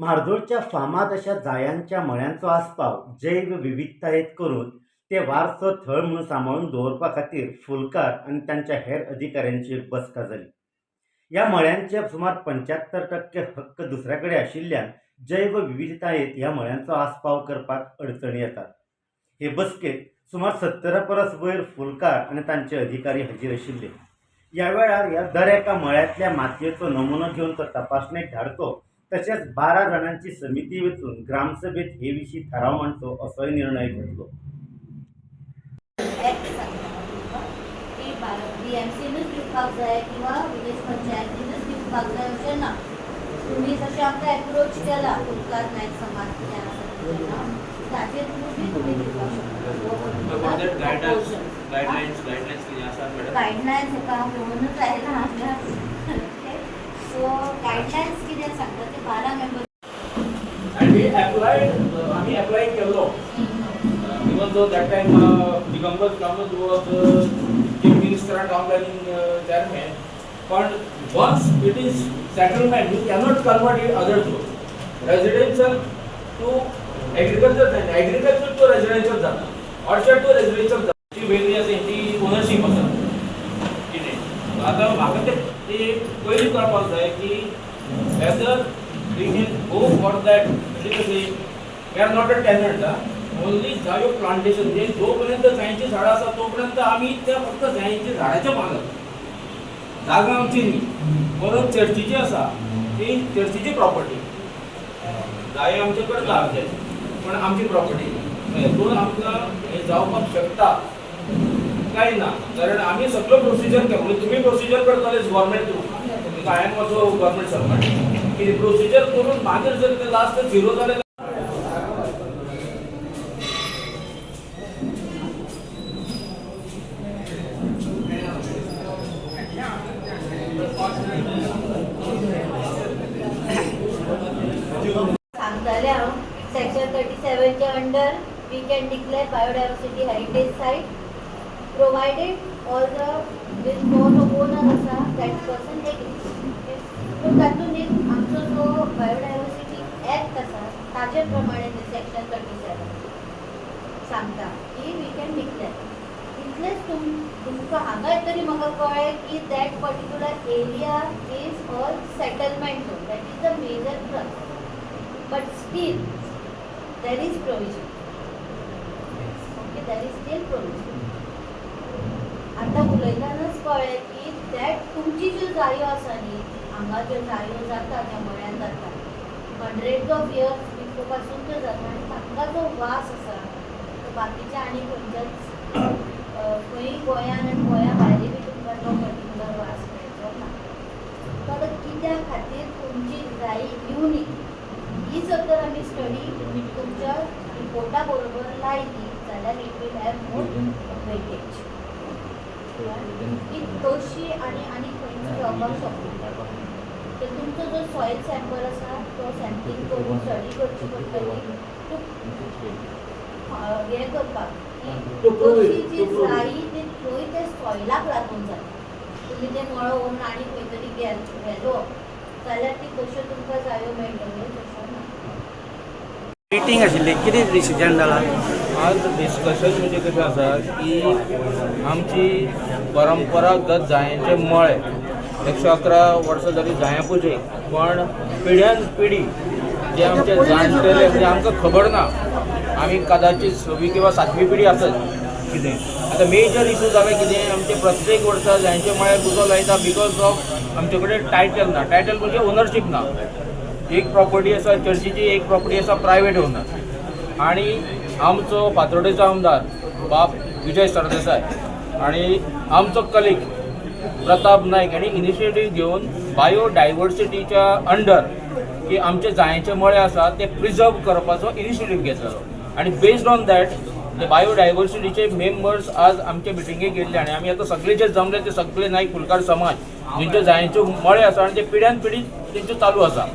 म्हार्दोळच्या फामाद अशा जायांच्या मळ्यांचो आस्पाव जैव विविधतायेत करून ते वारसो थळ म्हणून सांबाळून दवरपा खातीर फुलकार आनी तांच्या हेर अधिकाऱ्यांची एक बसका जाली. ह्या मळ्यांचे सुमार पंच्यात्तर टक्के हक्क दुसऱ्या कडेन आशिल्ल्यान जैव विविधतायेत ह्या मळ्यांचो आस्पाव करपाक अडचणी येतात. हे बसकेक सुमार सत्तरा परस वयर फुलकार आनी तांचे अधिकारी हाजीर आशिल्ले. ह्या वेळार ह्या दर एका मळ्यांतल्या मातयेचो नमुनो घेवन तो तपासणेक धाडचो तशेंच बारा जाणांची समिती वेचून ग्रामसभेत हे विशीं थाराव मांडचो असोय निर्णय घेतलो. की बी एम सीनूच दिवपाक जाय किंवा विलेज पंचायतीनूच दिवपाक जाय अशें ना तुमी जशें आमकां एप्रोच केला फुलकार नायक समाज कितें आसा तेन्ना ताचेर तुमी तुमी दिवपाक About that guidelines, शकता guidelines, guidelines किती आसात मॅडम? गायडलायन्स हेका म्हणूनच आयला हांगा सो गायडलायन्स कितें सांगता ते बारा मेंबर applied, uh, आम्ही apply केलो. Uh, uh, Digambar Kamath was uh, chief minister and town planning uh, chairman. But once it is settlement, you cannot convert it other to residential to agriculture and agriculture to residential जाता. Orchard to residential जाता. ती वेगळी आसा ती ownership आसा. कितें? आता म्हाका ते ते पयलीं कळपाक जाय की whether we can go for that because we we are not a tenant हा. जायो प्लांटेशन जे जोपर्यंत जायची झाडं असतात तोपर्यंत आम्ही त्या फक्त जायची झाडाच्या मागत जागा आमची न्ही. परत चर्चीची आसा ती चर्चीची प्रॉपर्टी जाय आमचे कडेन लागचे पण आमची प्रॉपर्टी हेतून आमकां हे जावपाक शकता काय ना. कारण आम्ही सगळं प्रोसिजर केलं. म्हणजे तुम्ही प्रोसिजर करतले गव्हर्नमेंट थ्रू कायम एम गव्हर्नमेंट सर्वंट की प्रोसिजर करून मागीर जर ते लास्ट झिरो झाले सांगताले हांव section thirty सेवनच्या under we can declare biodiversity heritage site provided all the with कोण ओनर आसा दॅट पर्सन तातूंत एक आमचो जो बायोडायवर्सिटी एक्ट आसा ताजे प्रमाणे ते सेक्शन थर्टी सेवन सांगता की वी कॅन डिक्लेअर तुम तुमकां हांगा तरी म्हाका कळ्ळें की that particular area is all settlement zone that is the major plus but still there is provision. Okay there is still provision. आता उलयतानाच कळ्ळें की दॅट तुमची ज्यो जायो आसा न्ही हांगा ज्यो जातात जाता त्या मळ्यान जाता हंड्रेड ऑफ इयर्स बिफोरपासून त्यो जाता आनी तांकां जो वास आसा तो बाकीच्या आनी खंयच्याच खंय खंयी गोंयान आनी गोंया भायली बी तुमकां तो पर्टिक्युलर वास मेळचो ना. तो आतां कित्या खातीर तुमची जायी युनिक ही जर तर आमी स्टडी तुमच्या रिपोर्टा बरोबर लायली जाल्यार it will have more weightage ही तशी आनी आनी खंयची जावपाक शकना तर तुमचो जो सॉयल सॅम्पल आसा तो सॅम्पलिंग करून स्टडी करची पडटली हें करपाक तशी जी. जायी ती थंय ते सॉयलाक लागून जाता. तुमी ते मळो व्हरून आनी खंय तरी व्हेलो जाल्यार ती तश्यो तुमकां जायो मेळटल्यो तश्यो ना. मिटींग आशिल्ली कितें डिसिजन जालां आज डिस्कशन म्हणजे कशें आसा की आमची परंपरागत जायांचे मळे एकशे अकरा वर्सां जाली जाया पुजेक पण पिढ्यान पिढी जे आमचे जाणटेले म्हणजे आमकां खबर ना आमी कदाचित सवी किंवा सातवी पिढी आसत कितें? आतां मेजर इशू जालें कितें आमचे प्रत्येक वर्सा जायचे मळ्यार उजो लायता बिकॉज ऑफ आमचे कडेन टायटल ना. टायटल म्हणजे ओनरशीप ना. एक प्रॉपर्टी आसा चर्चीची एक प्रॉपर्टी आसा प्रायवेट ओनर आणि आमचो फातोर्डेचो आमदार बाब विजय सरदेसाय आणि आमचो कलीग प्रताप नायक यांनी इनिशिएटिव्ह घेवन बायोडायवर्सिटीच्या अंडर की आमचे जायचे मळे आसा ते प्रिजर्व करपाचो इनिशिएटिव्ह घेतलेलो आणि बेस्ड ऑन दॅट ते बायोडायवर्सिटीचे मेंबर्स आज आमचे मिटिंगेक गेल्ले आणि आम्ही आता सगळे जे जमले ते सगळे नायक फुलकार समाज जेंचे जायेचे मळे आसा आणि ते पिढ्यान पिढी तेंच्यो चालू आसा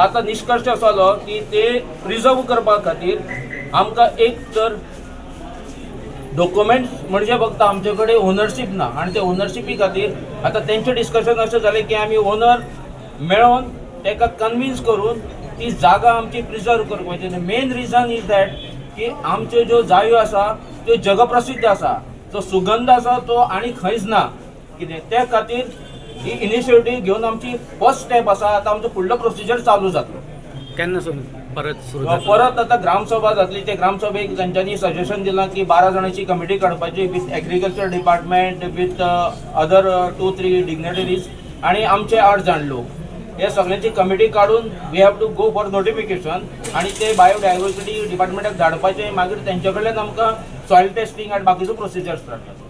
आता निष्कर्ष असो की ते प्रिजर्व करपा खातीर आमकां एक तर डॉक्युमेंट्स म्हणजे फक्त आमचे कडेन ओनरशीप ना. आणि ते ओनरशिपी खातीर आतां तेंचें डिस्कशन अशें जालें की आमी ओनर मेळोन ताका कन्विन्स करून ती जागा आमची प्रिजर्व करपाची मेन रिजन इज दॅट की आमच्यो ज्यो जायो आसा त्यो जगप्रसिद्ध आसा. जो सुगंध आसा तो आनी खंयच ना. कितें? त्या खातीर ही इनिशिएटीव घेवन आमची फर्स्ट स्टेप आसा. आतां आमचो फुडलो प्रोसिजर चालू जातलो केन्ना सुरू? परत सुरू परत आता ग्रामसभा जातली ते ग्रामसभेक तांच्यांनी सजेशन दिलां की बारा जाणांची कमिटी काडपाची with agriculture department with other two three dignitaries आणि आमचे आठ जाण लोक. हे सगळ्यांची कमिटी काडून we have to go for notification आणि ते बायोडायवर्सिटी डिपार्टमेंटाक धाडपाचे मागीर तेंचे कडल्यान आमकां सॉयल टेस्टिंग आनी बाकीचो प्रोसिजर स्टार्ट